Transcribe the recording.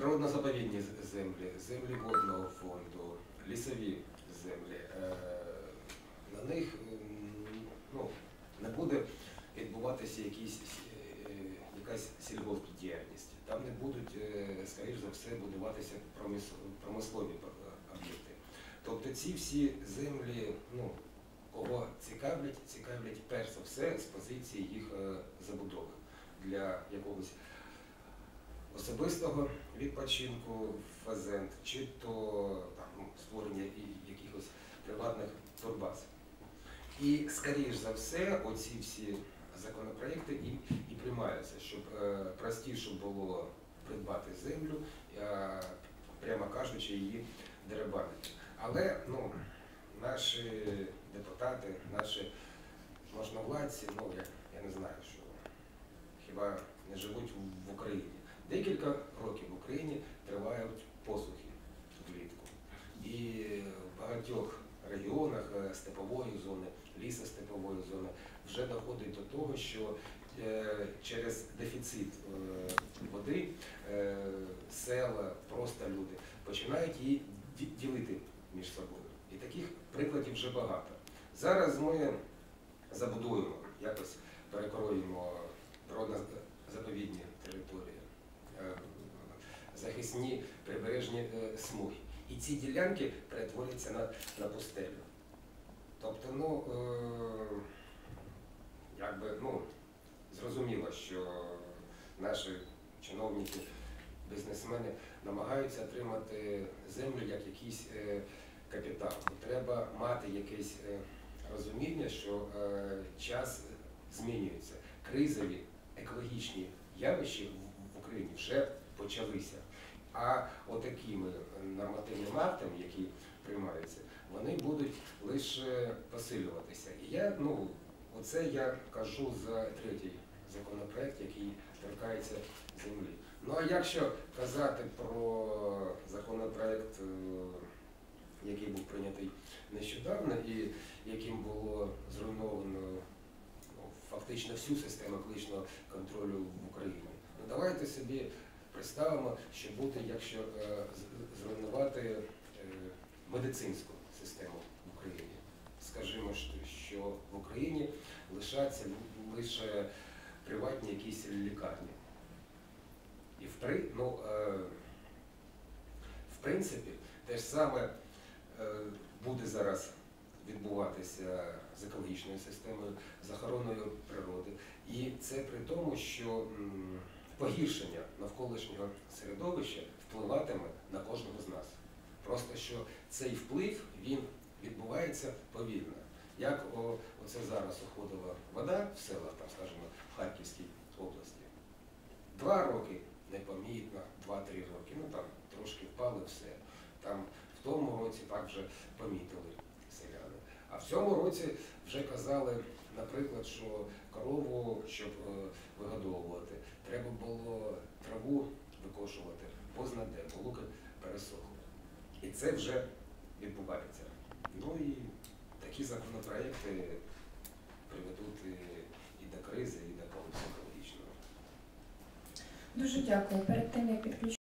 природно-заповідні землі, землі водного фонду, лісові землі. Е, На них ну, не буде відбуватися якісь, е, якась сільгоспдіяльність. Там не будуть, е, скоріш за все, будуватися промислові об'єкти. Тобто ці всі землі, ну, кого цікавлять, цікавлять перш за все з позиції їх забудови для якогось особистого відпочинку фазент, чи то там, ну, створення якихось приватних турбаз. І, скоріш за все, оці всі законопроекти і, і приймаються, щоб е, простіше було придбати землю, е, прямо кажучи, її деребанити. Але ну, наші депутати, наші можновладці, ну я, я не знаю, що хіба не живуть в- в Україні. Декілька років в Україні тривають посухи влітку. І в багатьох регіонах е, степової зони, лісостепової зони вже доходить до того, що е, через дефіцит е, води села, просто люди починають її ділити між собою. І таких прикладів вже багато. Зараз ми забудуємо, якось перекроємо природно-заповідні території, захисні прибережні е, смуги. І ці ділянки перетворяться на, на пустелю. Тобто, ну, е, якби, ну, зрозуміло, що наші чиновники, бізнесмени намагаються отримати землю як якийсь е, капітал. Треба мати якесь е, розуміння, що е, час змінюється. Кризові екологічні явища в Україні вже почалися. А отакими нормативними актами, які приймаються, вони будуть лише посилюватися. І я, ну, оце я кажу за третій законопроект, який торкається землі. Ну а якщо казати про законопроект, е, який був прийнятий нещодавно і яким було зруйновано ну, фактично всю систему екологічного контролю в Україні, ну давайте собі представимо, що буде, якщо е, зруйнувати е, медицинську систему в Україні. Скажімо, що- в Україні лишаться лише приватні якісь лікарні. І в, при, ну, е, в принципі, те ж саме буде зараз відбуватися з екологічною системою, з охороною природи. І це при тому, що погіршення навколишнього середовища впливатиме на кожного з нас. Просто що цей вплив він відбувається повільно. Як о, оце зараз уходила вода в селах, там, скажімо, в Харківській області. Два роки непомітно, два-три роки, ну там трошки впали все. Там в тому році так вже помітили селяни. А в цьому році вже казали, наприклад, що корову, щоб е, вигодовувати, треба було траву викошувати позна де, бо луки. І це вже відбувається. Ну і такі законопроекти приведуть і, до кризи, і до колапсу екологічного. Дуже дякую. Перед тим як підключити.